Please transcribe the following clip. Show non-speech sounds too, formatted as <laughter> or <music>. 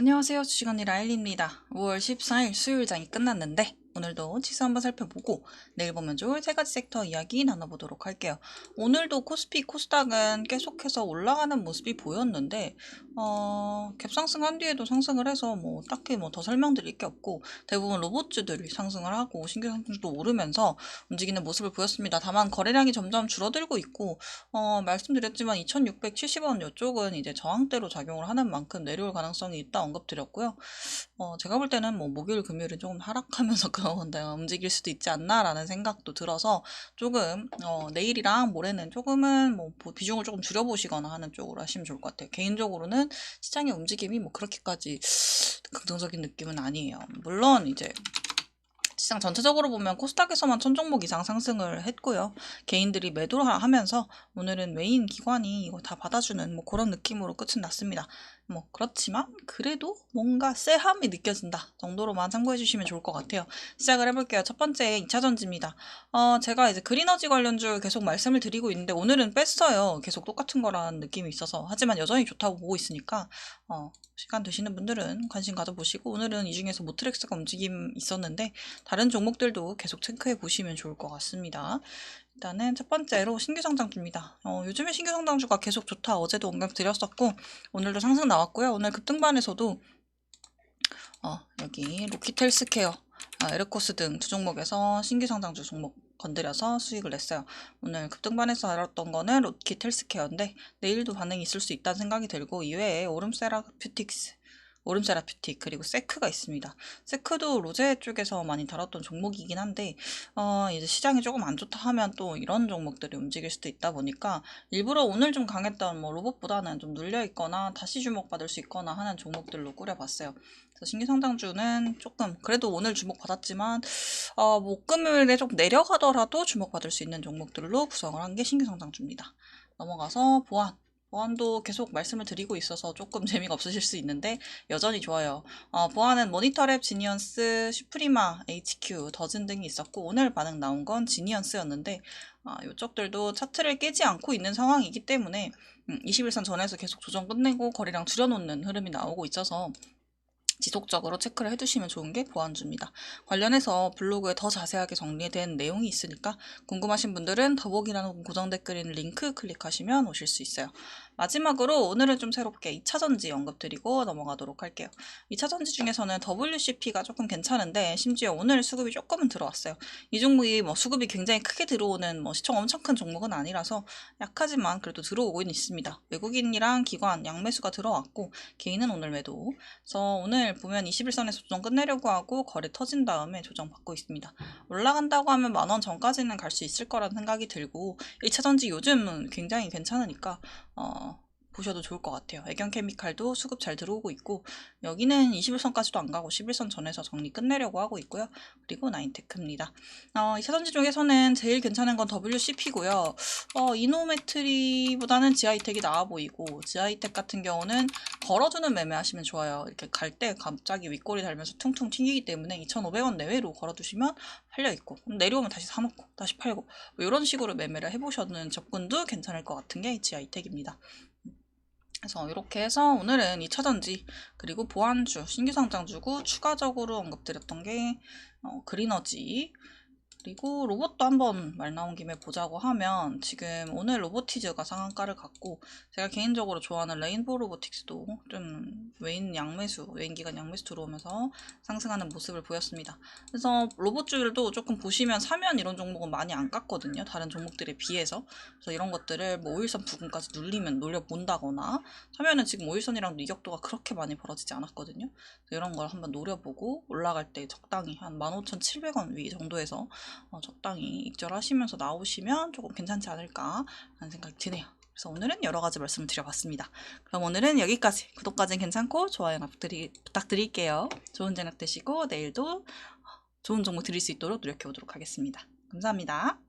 안녕하세요. 주식언니 라일리입니다. 5월 14일 수요일장이 끝났는데 오늘도 지수 한번 살펴보고 내일 보면 좋을 세 가지 섹터 이야기 나눠보도록 할게요. 오늘도 코스피, 코스닥은 계속해서 올라가는 모습이 보였는데 어, 갭상승한 뒤에도 상승을 해서 뭐 딱히 뭐 더 설명드릴 게 없고 대부분 로봇주들이 상승을 하고 신규 상승도 오르면서 움직이는 모습을 보였습니다. 다만 거래량이 점점 줄어들고 있고 어, 말씀드렸지만 2670원 이쪽은 이제 저항대로 작용을 하는 만큼 내려올 가능성이 있다 언급드렸고요. 어, 제가 볼 때는 뭐 목요일 금요일은 조금 하락하면서 <laughs> 그런 움직일 수도 있지 않나라는 생각도 들어서 조금 어, 내일이랑 모레는 조금은 뭐 비중을 조금 줄여보시거나 하는 쪽으로 하시면 좋을 것 같아요. 개인적으로는 시장의 움직임이 뭐 그렇게까지 긍정적인 느낌은 아니에요. 물론 이제 시장 전체적으로 보면 코스닥에서만 천 종목 이상 상승을 했고요. 개인들이 매도를 하면서 오늘은 메인 기관이 이거 다 받아주는 뭐 그런 느낌으로 끝은 났습니다. 뭐 그렇지만 그래도 뭔가 쎄함이 느껴진다 정도로만 참고해 주시면 좋을 것 같아요. 시작을 해볼게요. 첫 번째 2차 전지입니다. 어, 제가 이제 그리너지 관련주 계속 말씀을 드리고 있는데 오늘은 뺐어요. 계속 똑같은 거라는 느낌이 있어서 하지만 여전히 좋다고 보고 있으니까 어, 시간 되시는 분들은 관심 가져보시고 오늘은 이 중에서 모트렉스가 움직임 있었는데 다른 종목들도 계속 체크해 보시면 좋을 것 같습니다. 일단은 첫 번째로 신규 성장주입니다. 어, 요즘에 신규 성장주가 계속 좋다. 어제도 언급 드렸었고 오늘도 상승 나왔고요. 오늘 급등반에서도 어, 여기 로키텔스케어, 아, 에르코스 등 두 종목에서 신규 성장주 종목 건드려서 수익을 냈어요. 오늘 급등반에서 알았던 거는 로키텔스케어인데 내일도 반응이 있을 수 있다는 생각이 들고 이외에 오름세라 퓨틱스 오름세라퓨틱 그리고 세크가 있습니다. 세크도 로제 쪽에서 많이 다뤘던 종목이긴 한데 어, 이제 시장이 조금 안 좋다 하면 또 이런 종목들이 움직일 수도 있다 보니까 일부러 오늘 좀 강했던 뭐 로봇보다는 좀 눌려 있거나 다시 주목받을 수 있거나 하는 종목들로 꾸려봤어요. 그래서 신규 성장주는 조금 그래도 오늘 주목받았지만 어, 목금일에 좀 내려가더라도 주목받을 수 있는 종목들로 구성을 한 게 신규 성장주입니다. 넘어가서 보안 보안도 계속 말씀을 드리고 있어서 조금 <laughs> 재미가 없으실 수 있는데 여전히 좋아요. 어, 보안은 모니터랩, 지니언스, 슈프리마, HQ, 더즌 등이 있었고 오늘 반응 나온 건 지니언스였는데 어, 이쪽들도 차트를 깨지 않고 있는 상황이기 때문에 음, 21선 전에서 계속 조정 끝내고 거리랑 줄여놓는 흐름이 나오고 있어서 지속적으로 체크를 해두시면 좋은 게 보안주입니다. 관련해서 블로그에 더 자세하게 정리된 내용이 있으니까 궁금하신 분들은 더보기라는 고정 있는 링크 클릭하시면 오실 수 있어요. 마지막으로 오늘은 좀 새롭게 2차전지 언급드리고 넘어가도록 할게요. 2차전지 중에서는 WCP가 조금 괜찮은데 심지어 오늘 수급이 조금은 들어왔어요. 이 종목이 뭐 수급이 굉장히 크게 들어오는 뭐 시총 엄청 큰 종목은 아니라서 약하지만 그래도 들어오고는 있습니다. 외국인이랑 기관 양매수가 들어왔고 개인은 오늘 매도. 그래서 오늘 보면 21선에서 조정 끝내려고 하고 거래 터진 다음에 조정 받고 있습니다. 올라간다고 하면 만 원 전까지는 갈 수 있을 거라는 생각이 들고 1차전지 요즘은 굉장히 괜찮으니까 어, 보셔도 좋을 것 같아요. 애견 케미칼도 수급 잘 들어오고 있고 여기는 21선까지도 안 가고 11선 전에서 정리 끝내려고 하고 있고요. 그리고 나인테크입니다. 어, 이 차전지 중에서는 제일 괜찮은 건 WCP고요. 어, 이노메트리보다는 지아이텍이 나아 보이고 지아이텍 같은 경우는 걸어두는 매매하시면 좋아요. 이렇게 갈 때 갑자기 윗골이 달면서 퉁퉁 튕기기 때문에 2,500원 내외로 걸어두시면 팔려 있고 내려오면 다시 사놓고 다시 팔고 뭐 이런 식으로 매매를 해보셨는 접근도 괜찮을 것 같은 게 지아이텍입니다. 그래서 이렇게 해서 오늘은 2차전지 그리고 보안주, 신규상장주고 추가적으로 언급드렸던 게 어, 그리너지 그리고 로봇도 한번 말 나온 김에 보자고 하면 지금 오늘 로보티즈가 상한가를 갖고 제가 개인적으로 좋아하는 레인보우 로보틱스도 좀 외인 양매수, 외인 기간 양매수 들어오면서 상승하는 모습을 보였습니다. 그래서 로봇주들도 조금 보시면 사면 이런 종목은 많이 안 깎거든요. 다른 종목들에 비해서. 그래서 이런 것들을 뭐 5일선 부근까지 눌리면 노려본다거나 사면은 지금 5일선이랑 이격도가 그렇게 많이 벌어지지 않았거든요. 이런 걸 한번 노려보고 올라갈 때 적당히 한 15,700원 위 정도에서 어, 적당히 익절하시면서 나오시면 조금 괜찮지 않을까 하는 생각이 드네요. 그래서 오늘은 여러 가지 말씀을 드려봤습니다. 그럼 오늘은 여기까지. 구독까지는 괜찮고 좋아요 부탁드리, 부탁드릴게요. 좋은 저녁 되시고 내일도 좋은 정보 드릴 수 있도록 노력해 보도록 하겠습니다. 감사합니다.